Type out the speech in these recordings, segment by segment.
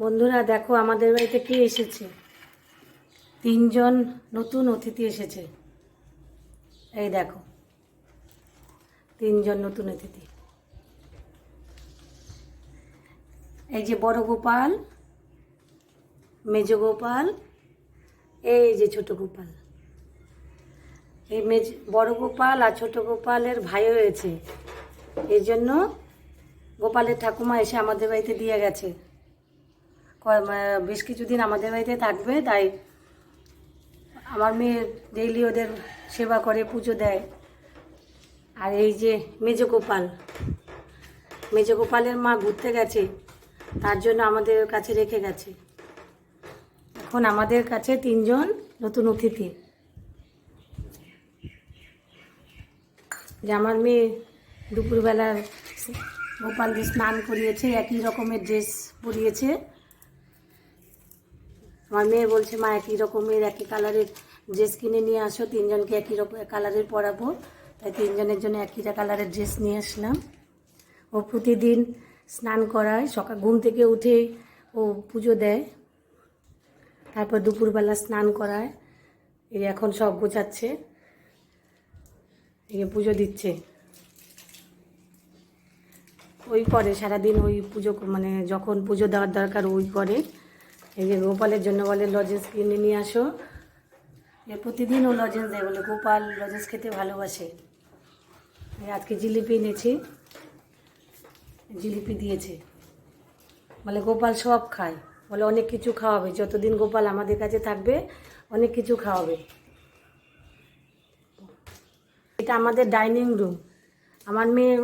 বন্ধুরা, দেখো আমাদের বাড়িতে কে এসেছে? তিনজন নতুন অতিথি এসেছে। এই দেখো, তিনজন নতুন অতিথি। এই যে বড় গোপাল, মেজ গোপাল, এই যে ছোট গোপাল। এই মেজ, বড় গোপাল আর ছোট গোপালের ভাই হয়েছে এই জন্য গোপালের ঠাকুমা এসে আমাদের বাড়িতে দিয়ে গেছে। বেশ কিছুদিন আমাদের বাড়িতে থাকবে, তাই আমার মেয়ে ডেইলি ওদের সেবা করে, পুজো দেয়। আর এই যে মেজ গোপাল, মেজ গোপালের মা ঘুরতে গেছে, তার জন্য আমাদের কাছে রেখে গেছে। এখন আমাদের কাছে তিনজন নতুন অতিথি। যে আমার মেয়ে দুপুরবেলা গোপাল গোপালকে স্নান করিয়েছে, একই রকমের ড্রেস পরিয়েছে। আমার মেয়ে বলছে, মা, একই রকমের, একই কালারের ড্রেস কিনে নিয়ে আসো, তিনজনকে একই রকম কালারের পরাবো। তাই তিনজনের জন্য একই কালারের ড্রেস নিয়ে আসলাম। ও প্রতিদিন স্নান করায়, সকাল, ঘুম থেকে উঠে ও পুজো দেয়। তারপর দুপুরবেলা স্নান করায়। এই এখন সব গোছাচ্ছে। এই পুজো দিচ্ছে। ওই করে সারাদিন ওই পুজো মানে যখন পুজো দেওয়ার দরকার ওই করে এই যে গোপালের জন্য বলে লজেন্স কিনে নিয়ে আসো। প্রতিদিন ও লজেন্স দেয় বলে, গোপাল লজেন্স খেতে ভালোবাসে। আজকে জিলিপি এনেছি। জিলিপি দিয়েছে। বলে গোপাল সব খায়। বলে অনেক কিছু খাওয়াবে। যতদিন গোপাল আমাদের কাছে থাকবে, অনেক কিছু খাওয়াবে। এটা আমাদের ডাইনিং রুম। আমার মেয়ে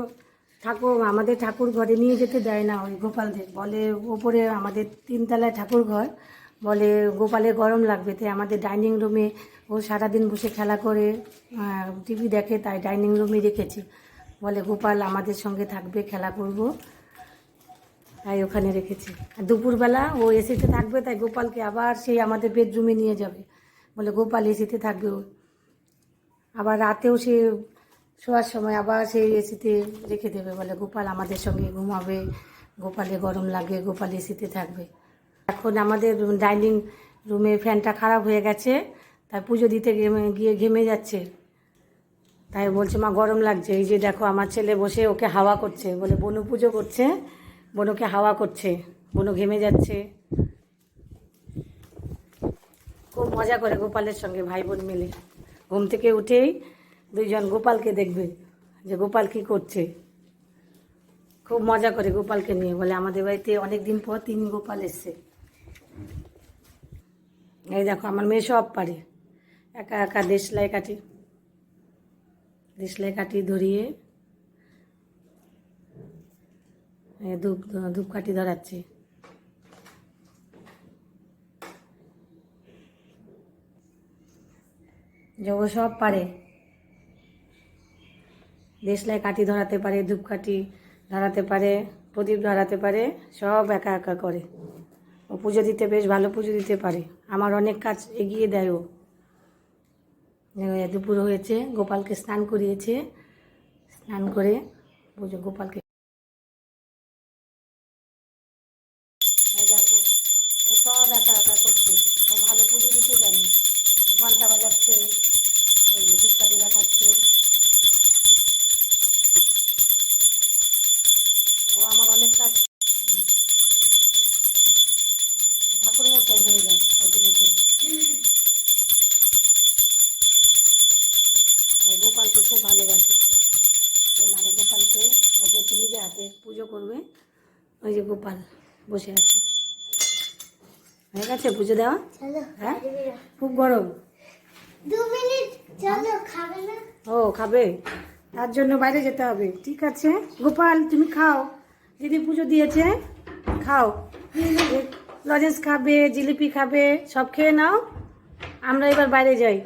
ঠাকুর, আমাদের ঠাকুর ঘরে নিয়ে যেতে দেয় না ওই গোপালদের। বলে ওপরে আমাদের তিনতলায় ঠাকুর ঘর, বলে গোপালে গরম লাগবে, তাই আমাদের ডাইনিং রুমে ও সারাদিন বসে খেলা করে টিভি দেখে, তাই ডাইনিং রুমে রেখেছি। বলে গোপাল আমাদের সঙ্গে থাকবে, খেলা করব। তাই ওখানে রেখেছি। আর দুপুরবেলা ও এসিতে থাকবে, তাই গোপালকে আবার সেই আমাদের বেডরুমে নিয়ে যাবে। বলে গোপাল এসিতে থাকবে ও। আবার রাতেও সে শোয়ার সময় আবার সেই এসিতে রেখে দেবে। বলে, গোপাল আমাদের সঙ্গে ঘুমাবে। গোপালে গরম লাগে, গোপাল এসিতে থাকবে। এখন আমাদের ডাইনিং রুমে ফ্যানটা খারাপ হয়ে গেছে, তাই পুজো দিতে গিয়ে ঘেমে যাচ্ছে। তাই বলছে, মা, গরম লাগছে। এই যে দেখো, আমার ছেলে বসে ওকে হাওয়া করছে। বলে, বনু পুজো করছে, বনুকে হাওয়া করছে। বনু ঘেমে যাচ্ছে। খুব মজা করে গোপালের সঙ্গে ভাই বোন মিলে। ঘুম থেকে উঠেই দুইজন গোপালকে দেখবে যে গোপাল কি করছে। খুব মজা করে গোপালকে নিয়ে বলে, আমাদের বাড়িতে অনেক দিন পর তিন গোপাল এসছে। এই দেখো, আমার মেয়ে সব পারে। একা একা দেশলাই কাটি দেশলাই কাটি ধরিয়ে ধূপ ধূপকাঠি ধরাচ্ছে। যে ও সব পারে। দেশলাই কাঠি ধরাতে পারে, ধূপকাঠি ধরাতে পারে, প্রদীপ ধরাতে পারে, সব একা একা করে। ও পুজো দিতে বেশ ভালো পুজো দিতে পারে। আমার অনেক কাজ এগিয়ে দেয় ও। দুপুর হয়েছে, গোপালকে স্নান করিয়েছে। স্নান করে পুজো গোপালকে ওই যে গোপাল বসে আছে। হয়ে গেছে পুজো দেওয়া? হ্যাঁ? খুব গরম। ও খাবে? তার জন্য বাইরে যেতে হবে। ঠিক আছে। গোপাল তুমি খাও। দিদি পুজো দিয়েছে। খাও। লজেন্স খাবে জিলিপি খাবে সব খেয়ে নাও। আমরা এবার বাইরে যাই।